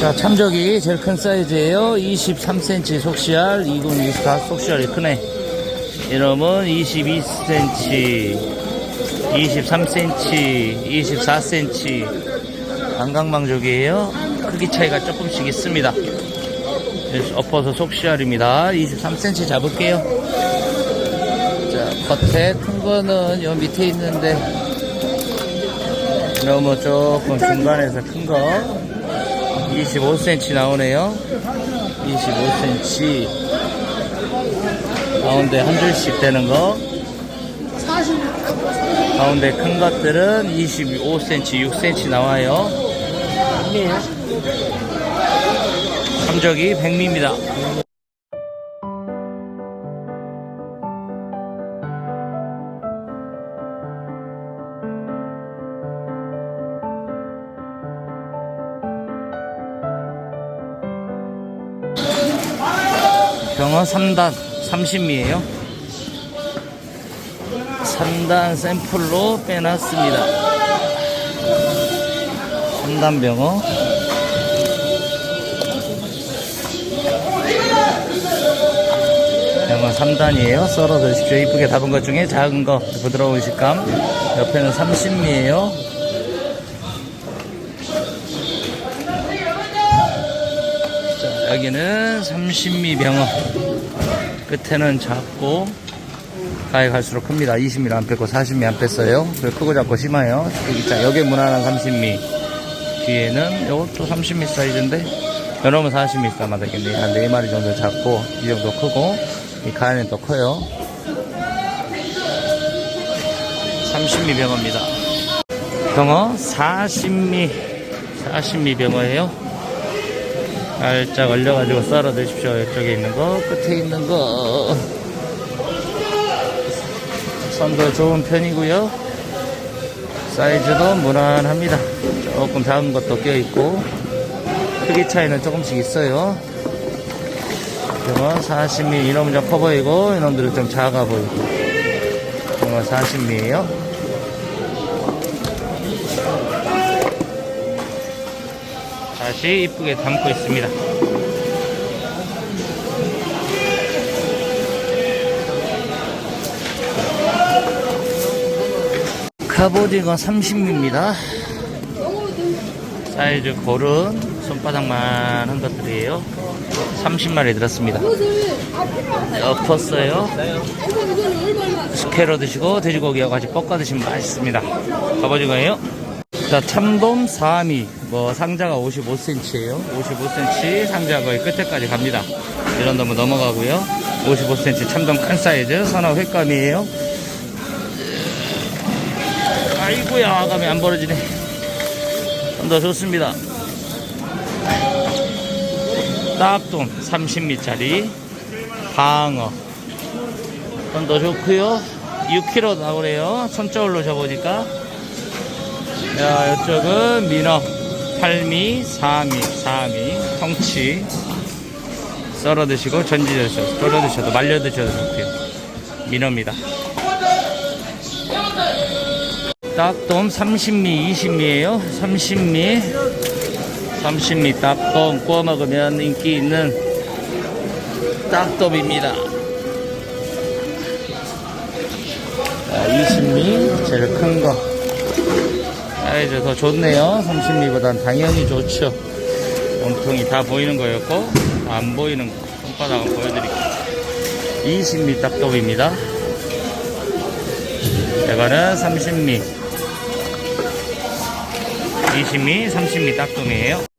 자, 참적이 제일 큰 사이즈예요. 23cm 속시알, 2024 속시알이 크네. 이놈은 22cm, 23cm, 24cm. 안강망족이에요. 크기 차이가 조금씩 있습니다. 엎어서 속시알입니다. 23cm 잡을게요. 자, 겉에 큰 거는 요 밑에 있는데, 너무 조금 중간에서 큰 거. 25cm 나오네요. 25cm. 가운데 한 줄씩 되는 거. 가운데 큰 것들은 25cm, 6cm 나와요. 함적이 100미입니다. 병어 3단 30미에요. 3단 샘플로 빼놨습니다. 3단 병어. 병어 3단이에요. 썰어 드십시오. 이쁘게 담은 것 중에 작은 거 부드러운 식감. 옆에는 30미에요. 여기는 30미 병어. 끝에는 작고, 가에 갈수록 큽니다. 20mm 안 뺐고 40mm 안 뺐어요. 그리고 크고 작고 심해요. 여기, 자, 여기 무난한 30mm. 뒤에는 이것도 30mm 사이즈인데, 여러분 40mm 담아 되겠네요. 한 4마리 정도 작고, 이 정도 크고, 이 가에는 또 커요. 30mm 병어입니다. 병어 40미, 40미 병어예요. 살짝 얼려가지고 썰어 드십시오. 이쪽에 있는 거, 끝에 있는 거. 선도 좋은 편이고요. 사이즈도 무난합니다. 조금 작은 것도 껴있고, 크기 차이는 조금씩 있어요. 이건 40mm, 이놈은 좀 커 보이고, 이놈들은 좀 작아 보이고. 이건 40mm예요. 다시 이쁘게 담고 있습니다. 갑오징어 30미입니다. 사이즈 고른 손바닥만 한 것들이에요. 30마리 들었습니다. 엎었어요. 스케로 드시고 돼지고기하고 같이 볶아 드시면 맛있습니다. 갑오징어예요. 자, 참돔 4미. 뭐 상자가 55cm예요. 55cm 상자 거의 끝에까지 갑니다. 이런 놈은 넘어가고요. 55cm 참돔 큰 사이즈 선어 횟감이에요. 아이고야, 아감이 안 벌어지네. 좀 더 좋습니다. 딱돔 30미짜리 방어. 좀 더 좋고요. 6kg 나오네요. 손저울로 접으니까. 야, 이쪽은 민어 8미, 4미, 4미, 통치. 썰어 드시고 전지 드셔도, 썰어 드셔도, 말려 드셔도 좋고요. 민어입니다. 딱돔 30미, 20미에요. 30미. 30미 딱돔 구워 먹으면 인기 있는 딱돔입니다. 자, 20미 제일 큰 거. 사이즈 더 좋네요. 30미보단 당연히 좋죠. 몸통이 다 보이는 거였고 안 보이는 거. 손바닥은 보여드릴게요. 20미 딱돔입니다. 이거는 30미. 20미, 30미 딱돔이에요.